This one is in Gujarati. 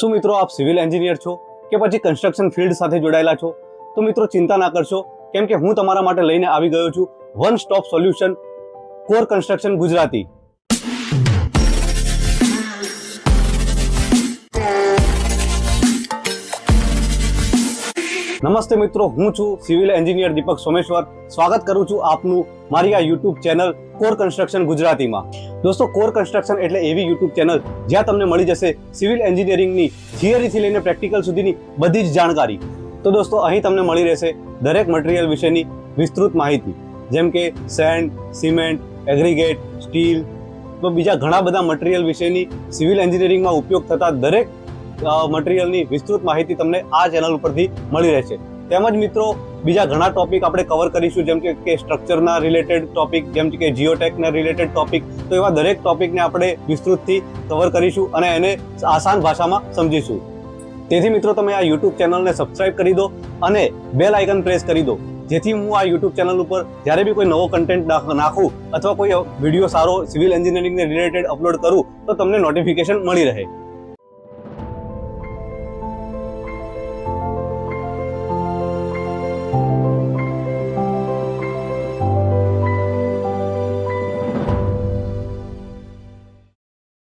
શું મિત્રો આપ સિવિલ એન્જિનિયર છો કે પછી કન્સ્ટ્રક્શન ફિલ્ડ સાથે જોડાયેલા છો? તો મિત્રો ચિંતા ના કરશો, કેમ કે હું તમારા માટે લઈને આવી ગયો છું. One stop solution core construction Gujarati. નમસ્તે મિત્રો, હું છું સિવિલ એન્જિનિયર દીપક સોમેશ્વર. સ્વાગત કરું છું આપનું મારી આ યુટ્યુબ ચેનલ કોર કન્સ્ટ્રક્શન ગુજરાતીમાં. દોસ્તો, કોર કન્સ્ટ્રક્શન એટલે એવી યુટ્યુબ ચેનલ જ્યાં તમને મળી જશે સિવિલ એન્જિનિયરિંગની થિયરીથી લઈને પ્રેક્ટિકલ સુધીની બધી જ જાણકારી. તો દોસ્તો, અહીં તમને મળી રહેશે દરેક મટીરિયલ વિશેની વિસ્તૃત માહિતી. જેમ કે સેન્ડ, સિમેન્ટ, એગ્રીગેટ, સ્ટીલ. તો બીજા ઘણા બધા મટીરિયલ વિશેની સિવિલ એન્જિનિયરિંગમાં ઉપયોગ થતા દરેક મટીરિયલની વિસ્તૃત માહિતી તમને આ ચેનલ ઉપરથી મળી રહેશે. તેમજ મિત્રો, બીજા ઘણા ટોપિક આપણે કવર કરીશું, જેમ કે સ્ટ્રક્ચરના રિલેટેડ ટોપિક જેમ કે જીઓટેકના રિલેટેડ ટોપિક તો એવા દરેક ટોપિકને આપણે વિસ્તૃતથી કવર કરીશું અને એને આસાન ભાષામાં સમજીશું. તેથી મિત્રો, તમે આ યુટ્યુબ ચેનલને સબસ્ક્રાઇબ કરી દો અને બેલ આઇકન પ્રેસ કરી દો. જેથી હું આ યુટ્યુબ ચેનલ ઉપર જ્યારે બી કોઈ નવો કન્ટેન્ટ નાખું અથવા કોઈ વીડિયો સારો સિવિલ એન્જિનિયરિંગને રિલેટેડ અપલોડ કરું, તો તમને નોટિફિકેશન મળી રહે.